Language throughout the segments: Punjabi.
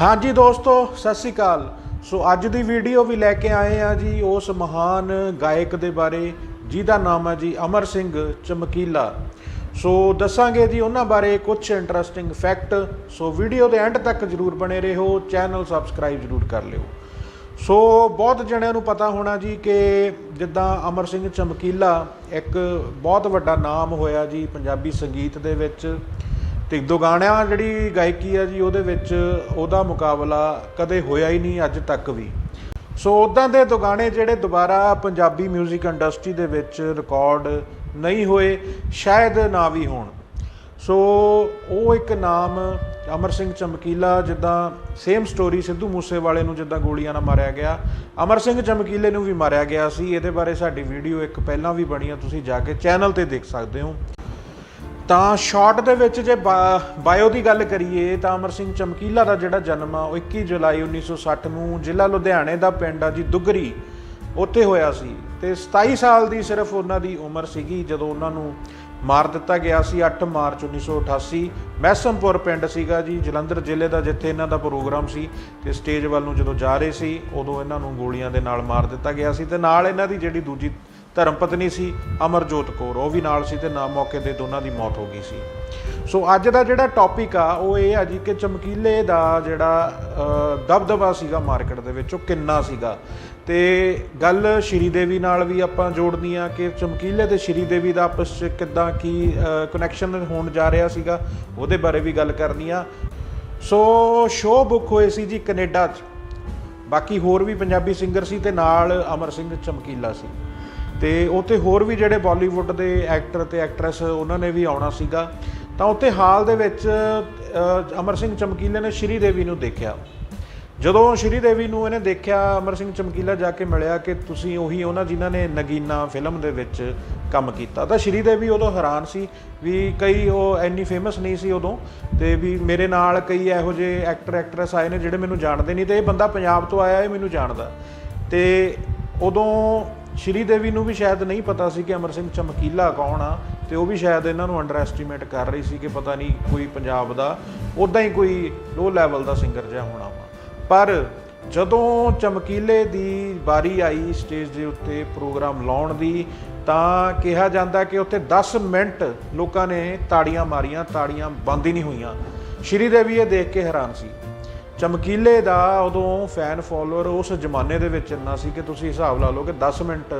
ਹਾਂਜੀ ਦੋਸਤੋ, ਸਤਿ ਸ੍ਰੀ ਅਕਾਲ। ਸੋ ਅੱਜ ਦੀ ਵੀਡੀਓ ਵੀ ਲੈ ਕੇ ਆਏ ਆ ਜੀ ਉਸ ਮਹਾਨ ਗਾਇਕ ਦੇ ਬਾਰੇ, ਜਿਹਦਾ ਨਾਮ ਹੈ ਜੀ ਅਮਰ ਸਿੰਘ ਚਮਕੀਲਾ। ਸੋ ਦੱਸਾਂਗੇ ਜੀ ਉਹਨਾਂ ਬਾਰੇ ਕੁਝ ਇੰਟਰਸਟਿੰਗ ਫੈਕਟ ਸੋ ਵੀਡੀਓ ਦੇ ਐਂਡ ਤੱਕ ਜਰੂਰ ਬਣੇ ਰਹੋ ਚੈਨਲ ਸਬਸਕ੍ਰਾਈਬ ਜਰੂਰ ਕਰ ਲਿਓ। ਸੋ ਬਹੁਤ ਜਣਿਆਂ ਨੂੰ ਪਤਾ ਹੋਣਾ ਜੀ ਕਿ ਜਿੱਦਾਂ ਅਮਰ ਸਿੰਘ ਚਮਕੀਲਾ ਇੱਕ ਬਹੁਤ ਵੱਡਾ ਨਾਮ ਹੋਇਆ ਜੀ ਪੰਜਾਬੀ ਸੰਗੀਤ ਦੇ ਵਿੱਚ। ਤੇ ਦੁਗਾਣਿਆਂ ਜਿਹੜੀ ਗਾਇਕੀ ਆ ਜੀ, ਉਹਦੇ ਵਿੱਚ ਉਹਦਾ ਮੁਕਾਬਲਾ ਕਦੇ ਹੋਇਆ ਹੀ ਨਹੀਂ, ਅੱਜ ਤੱਕ ਵੀ। ਸੋ ਉਦਾਂ ਦੇ ਦੁਗਾਣੇ ਜਿਹੜੇ ਦੁਬਾਰਾ ਪੰਜਾਬੀ 뮤직 ਇੰਡਸਟਰੀ ਦੇ ਵਿੱਚ ਰਿਕਾਰਡ ਨਹੀਂ ਹੋਏ, ਸ਼ਾਇਦ ਨਾ ਵੀ ਹੋਣ। ਸੋ ਉਹ ਇੱਕ ਨਾਮ ਅਮਰ ਸਿੰਘ ਚਮਕੀਲਾ, ਜਿੱਦਾਂ ਸੇਮ ਸਟੋਰੀ ਸਿੱਧੂ ਮੂਸੇਵਾਲੇ ਨੂੰ ਜਿੱਦਾਂ ਗੋਲੀਆਂ ਨਾਲ ਮਾਰਿਆ ਗਿਆ, ਅਮਰ ਸਿੰਘ ਚਮਕੀਲੇ ਨੂੰ ਵੀ ਮਾਰਿਆ ਗਿਆ ਸੀ। ਇਹਦੇ ਬਾਰੇ ਸਾਡੀ ਵੀਡੀਓ ਇੱਕ ਪਹਿਲਾਂ ਵੀ ਬਣੀ ਆ, ਤੁਸੀਂ ਜਾ ਕੇ ਚੈਨਲ ਤੇ ਦੇਖ ਸਕਦੇ ਹੋ। ਤਾਂ ਸ਼ਾਰਟ ਦੇ ਵਿੱਚ ਜੇ ਬਾਇਓ ਦੀ ਗੱਲ ਕਰੀਏ ਤਾਂ ਅਮਰ ਸਿੰਘ ਚਮਕੀਲਾ ਦਾ ਜਿਹੜਾ ਜਨਮ ਆ, ਉਹ 21 ਜੁਲਾਈ 1960 ਨੂੰ ਜ਼ਿਲ੍ਹਾ ਲੁਧਿਆਣੇ ਦਾ ਪਿੰਡ ਆ ਜੀ ਦੁੱਗਰੀ, ਉੱਥੇ ਹੋਇਆ ਸੀ। ਤੇ 27 ਸਾਲ ਦੀ ਸਿਰਫ ਉਹਨਾਂ ਦੀ ਉਮਰ ਸੀਗੀ ਜਦੋਂ ਉਹਨਾਂ ਨੂੰ ਮਾਰ ਦਿੱਤਾ ਗਿਆ ਸੀ 8 ਮਾਰਚ 1988 ਮਹਿਸਮਪੁਰ ਪਿੰਡ ਸੀਗਾ ਜੀ, ਜਲੰਧਰ ਜ਼ਿਲ੍ਹੇ ਦਾ ਜਿੱਥੇ ਇਹਨਾਂ ਦਾ ਪ੍ਰੋਗਰਾਮ ਸੀ ਤੇ ਸਟੇਜ ਵੱਲ ਨੂੰ ਜਦੋਂ ਜਾ ਰਹੇ ਸੀ, ਉਦੋਂ ਇਹਨਾਂ ਨੂੰ ਗੋਲੀਆਂ ਦੇ ਨਾਲ ਮਾਰ ਦਿੱਤਾ ਗਿਆ ਸੀ ਤੇ ਨਾਲ ਇਹਨਾਂ ਦੀ ਜਿਹੜੀ ਦੂਜੀ ਧਰਮ ਪਤਨੀ ਸੀ, ਅਮਰਜੋਤ ਕੌਰ। ਉਹ ਵੀ ਨਾਲ ਸੀ ਤੇ ਨਾ ਮੌਕੇ ਤੇ ਦੋਨਾਂ ਦੀ ਮੌਤ ਹੋ ਗਈ ਸੀ। ਸੋ ਅੱਜ ਦਾ ਜਿਹੜਾ ਟੌਪਿਕ ਆ, ਉਹ ਇਹ ਆ ਜੀ ਕਿ ਚਮਕੀਲੇ ਦਾ ਜਿਹੜਾ ਦਬਦਬਾ ਸੀਗਾ ਮਾਰਕੀਟ ਦੇ ਵਿੱਚ, ਉਹ ਕਿੰਨਾ ਸੀਗਾ? ਤੇ ਗੱਲ ਸ਼੍ਰੀ ਦੇਵੀ ਨਾਲ ਵੀ ਆਪਾਂ ਜੋੜਨੀ ਆ ਕਿ ਚਮਕੀਲੇ ਤੇ ਸ਼੍ਰੀ ਦੇਵੀ ਦਾ ਆਪਸ ਚ ਕਿੱਦਾਂ ਕੀ ਕਨੈਕਸ਼ਨ ਹੋਣ ਜਾ ਰਿਹਾ ਸੀਗਾ, ਉਹਦੇ ਬਾਰੇ ਵੀ ਗੱਲ ਕਰਨੀ ਆ। ਸੋ ਸ਼ੋਅ ਬੁੱਕ ਹੋਏ ਸੀ ਜੀ ਕੈਨੇਡਾ 'ਚ। ਬਾਕੀ ਹੋਰ ਵੀ ਪੰਜਾਬੀ ਸਿੰਗਰ ਸੀ ਤੇ ਨਾਲ ਅਮਰ ਸਿੰਘ ਚਮਕੀਲਾ ਸੀ। ਤੇ ਉੱਥੇ ਹੋਰ ਵੀ ਜਿਹੜੇ ਬਾਲੀਵੁੱਡ ਦੇ ਐਕਟਰ ਤੇ ਐਕਟਰੈਸ ਉਹਨਾਂ ਨੇ ਵੀ ਆਉਣਾ ਸੀਗਾ, ਤਾਂ ਉੱਥੇ ਹਾਲ ਦੇ ਵਿੱਚ ਅਮਰ ਸਿੰਘ ਚਮਕੀਲੇ ਨੇ ਸ਼੍ਰੀ ਦੇਵੀ ਨੂੰ ਦੇਖਿਆ। ਜਦੋਂ ਸ਼੍ਰੀ ਦੇਵੀ ਨੂੰ ਇਹਨੇ ਦੇਖਿਆ, ਅਮਰ ਸਿੰਘ ਚਮਕੀਲਾ ਜਾ ਕੇ ਮਿਲਿਆ ਕਿ ਤੁਸੀਂ ਉਹੀ ਉਹਨਾਂ ਜਿਨ੍ਹਾਂ ਨੇ ਨਗੀਨਾ ਫਿਲਮ ਦੇ ਵਿੱਚ ਕੰਮ ਕੀਤਾ। ਤਾਂ ਸ਼੍ਰੀ ਦੇਵੀ ਉਦੋਂ ਹੈਰਾਨ ਸੀ ਵੀ ਕਈ ਉਹ ਐਨੀ ਫੇਮਸ ਨਹੀਂ ਸੀ ਉਦੋਂ ਤੇ ਵੀ ਮੇਰੇ ਨਾਲ ਕਈ ਇਹੋ ਜਿਹੇ ਐਕਟਰ ਐਕਟਰੈਸ ਆਏ ਨੇ ਜਿਹੜੇ ਮੈਨੂੰ ਜਾਣਦੇ ਨਹੀਂ ਤੇ ਇਹ ਬੰਦਾ ਪੰਜਾਬ ਤੋਂ ਆਇਆ, ਇਹ ਮੈਨੂੰ ਜਾਣਦਾ। ਤੇ ਉਦੋਂ ਸ਼੍ਰੀ ਦੇਵੀ ਨੂੰ ਵੀ ਸ਼ਾਇਦ ਨਹੀਂ ਪਤਾ ਸੀ ਕਿ ਅਮਰ ਸਿੰਘ ਚਮਕੀਲਾ ਕੌਣ ਆ, ਤੇ ਉਹ ਵੀ ਸ਼ਾਇਦ ਇਹਨਾਂ ਨੂੰ ਅੰਡਰ ਐਸਟੀਮੇਟ ਕਰ ਰਹੀ ਸੀ ਕਿ ਪਤਾ ਨਹੀਂ ਕੋਈ ਪੰਜਾਬ ਦਾ ਉਦਾਂ ਹੀ ਕੋਈ ਲੋ ਲੈਵਲ ਦਾ ਸਿੰਗਰ ਜਿਹਾ ਹੋਣਾ ਵਾ। ਪਰ ਜਦੋਂ ਚਮਕੀਲੇ ਦੀ ਵਾਰੀ ਆਈ ਸਟੇਜ ਦੇ ਉੱਤੇ ਪ੍ਰੋਗਰਾਮ ਲਾਉਣ ਦੀ, ਤਾਂ ਕਿਹਾ ਜਾਂਦਾ ਕਿ ਉੱਥੇ 10 ਮਿੰਟ ਲੋਕਾਂ ਨੇ ਤਾੜੀਆਂ ਮਾਰੀਆਂ, ਤਾੜੀਆਂ ਬੰਦ ਹੀ ਨਹੀਂ ਹੋਈਆਂ। ਸ਼੍ਰੀ ਦੇਵੀ ਇਹ ਦੇਖ ਕੇ ਹੈਰਾਨ ਸੀ। ਚਮਕੀਲੇ ਦਾ ਉਦੋਂ ਫੈਨ ਫਾਲੋਅਰ ਉਸ ਜ਼ਮਾਨੇ ਦੇ ਵਿੱਚ ਇੰਨਾ ਸੀ ਕਿ ਤੁਸੀਂ ਹਿਸਾਬ ਲਾ ਲਓ ਕਿ 10 ਮਿੰਟ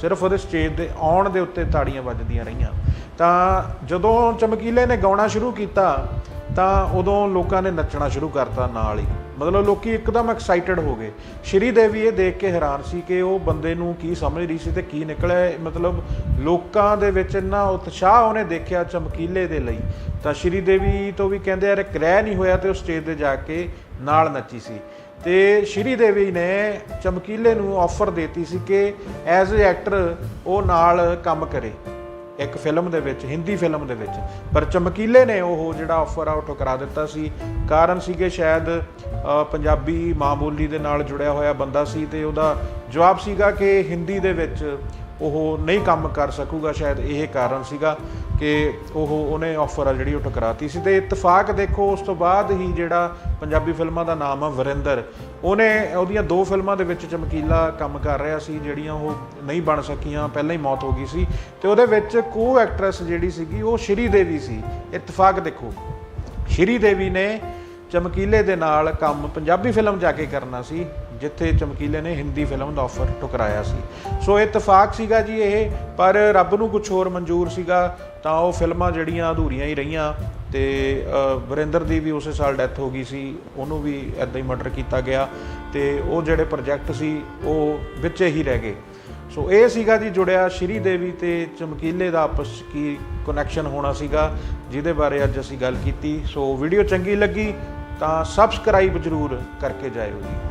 ਸਿਰਫ ਉਹਦੇ ਸਟੇਜ ਦੇ ਆਉਣ ਦੇ ਉੱਤੇ ਤਾੜੀਆਂ ਵੱਜਦੀਆਂ ਰਹੀਆਂ। ਤਾਂ ਜਦੋਂ ਚਮਕੀਲੇ ਨੇ ਗਾਉਣਾ ਸ਼ੁਰੂ ਕੀਤਾ ਤਾਂ ਉਦੋਂ ਲੋਕਾਂ ਨੇ ਨੱਚਣਾ ਸ਼ੁਰੂ ਕਰਤਾ ਨਾਲ ਹੀ। ਮਤਲਬ ਲੋਕੀ ਇੱਕਦਮ ਐਕਸਾਈਟਡ ਹੋ ਗਏ। ਸ਼੍ਰੀ ਦੇਵੀ ਇਹ ਦੇਖ ਕੇ ਹੈਰਾਨ ਸੀ ਕਿ ਉਹ ਬੰਦੇ ਨੂੰ ਕੀ ਸਮਝ ਰਹੀ ਸੀ ਤੇ ਕੀ ਨਿਕਲਿਆ ਮਤਲਬ ਲੋਕਾਂ ਦੇ ਵਿੱਚ ਇੰਨਾ ਉਤਸ਼ਾਹ ਉਹਨੇ ਦੇਖਿਆ ਚਮਕੀਲੇ ਦੇ ਲਈ। ਤਾਂ ਸ਼੍ਰੀ ਦੇਵੀ ਤੋਂ ਵੀ ਕਹਿੰਦੇ ਯਾਰ, ਇੱਕ ਰਹਿ ਨਹੀਂ ਹੋਇਆ ਤੇ ਉਹ ਸਟੇਜ ਤੇ ਜਾ ਕੇ ਨਾਲ ਨੱਚੀ ਸੀ। ਤੇ ਸ਼੍ਰੀ ਦੇਵੀ ਨੇ ਚਮਕੀਲੇ ਨੂੰ ਆਫਰ ਦਿੱਤੀ ਸੀ ਕਿ ਐਜ਼ ਅ ਐਕਟਰ ਉਹ ਨਾਲ ਕੰਮ ਕਰੇ। ਇੱਕ ਫਿਲਮ ਦੇ ਵਿੱਚ, ਹਿੰਦੀ ਫਿਲਮ ਦੇ ਵਿੱਚ। ਪਰ ਚਮਕੀਲੇ ਨੇ ਉਹ ਜਿਹੜਾ ਆਫਰ ਆ, ਉਹ ਠੁਕਰਾ ਦਿੱਤਾ ਸੀ। ਕਾਰਨ ਸੀ ਕਿ ਸ਼ਾਇਦ ਪੰਜਾਬੀ ਮਾਂ ਬੋਲੀ ਦੇ ਨਾਲ ਜੁੜਿਆ ਹੋਇਆ ਬੰਦਾ ਸੀ ਤੇ ਉਹਦਾ ਜਵਾਬ ਸੀਗਾ ਕਿ ਹਿੰਦੀ ਦੇ ਵਿੱਚ ਉਹ ਨਹੀਂ ਕੰਮ ਕਰ ਸਕੂਗਾ, ਸ਼ਾਇਦ ਇਹ ਕਾਰਨ ਸੀਗਾ। ਕਿ ਉਹ ਉਹਨੇ ਆਫਰ ਆ ਜਿਹੜੀ ਉਹ ਟਕਰਾਤੀ ਸੀ ਤੇ ਇਤਫਾਕ ਦੇਖੋ ਉਸ ਤੋਂ ਬਾਅਦ ਹੀ ਜਿਹੜਾ ਪੰਜਾਬੀ ਫਿਲਮਾਂ ਦਾ ਨਾਮ ਆ ਵਰਿੰਦਰ, ਉਹਨੇ ਉਹਦੀਆਂ ਦੋ ਫਿਲਮਾਂ ਦੇ ਵਿੱਚ ਚਮਕੀਲਾ ਕੰਮ ਕਰ ਰਿਹਾ ਸੀ ਜਿਹੜੀਆਂ ਉਹ ਨਹੀਂ ਬਣ ਸਕੀਆਂ, ਪਹਿਲਾਂ ਹੀ ਮੌਤ ਹੋ ਗਈ ਸੀ ਤੇ ਉਹਦੇ ਵਿੱਚ ਕੋ ਐਕਟਰੈਸ ਜਿਹੜੀ ਸੀਗੀ ਉਹ ਸ਼੍ਰੀ ਦੇਵੀ ਸੀ। ਇਤਫਾਕ ਦੇਖੋ, ਸ਼੍ਰੀ ਦੇਵੀ ਨੇ ਚਮਕੀਲੇ ਦੇ ਨਾਲ ਕੰਮ ਪੰਜਾਬੀ ਫਿਲਮ ਜਾ ਕੇ ਕਰਨਾ ਸੀ। ਜਿੱਥੇ ਚਮਕੀਲੇ ਨੇ ਹਿੰਦੀ ਫਿਲਮ ਦਾ ਆਫਰ ਠੁਕਰਾਇਆ ਸੀ। ਸੋ ਇਤਫਾਕ ਸੀਗਾ ਜੀ ਇਹ, ਪਰ ਰੱਬ ਨੂੰ ਕੁਝ ਹੋਰ ਮਨਜ਼ੂਰ ਸੀਗਾ, ਤਾਂ ਉਹ ਫਿਲਮਾਂ ਜਿਹੜੀਆਂ ਅਧੂਰੀਆਂ ਹੀ ਰਹੀਆਂ ਤੇ ਵਰਿੰਦਰ ਦੀ ਵੀ ਉਸੇ ਸਾਲ ਡੈਥ ਹੋ ਗਈ ਸੀ, ਉਹਨੂੰ ਵੀ ਐਦਾਂ ਹੀ ਮਰਡਰ ਕੀਤਾ ਗਿਆ ਤੇ ਉਹ ਜਿਹੜੇ ਪ੍ਰੋਜੈਕਟ ਸੀ, ਉਹ ਵਿੱਚੇ ਹੀ ਰਹਿ ਗਏ। ਸੋ ਇਹ ਸੀਗਾ ਜੀ ਜੁੜਿਆ ਸ਼੍ਰੀ ਦੇਵੀ ਤੇ ਚਮਕੀਲੇ ਦਾ ਆਪਸ 'ਚ ਕੀ ਕਨੈਕਸ਼ਨ ਹੋਣਾ ਸੀਗਾ, ਜਿਹਦੇ ਬਾਰੇ ਅੱਜ ਅਸੀਂ ਗੱਲ ਕੀਤੀ। ਸੋ ਵੀਡੀਓ ਚੰਗੀ ਲੱਗੀ ਤਾਂ ਸਬਸਕ੍ਰਾਈਬ ਜ਼ਰੂਰ ਕਰਕੇ ਜਾਇਓ ਜੀ।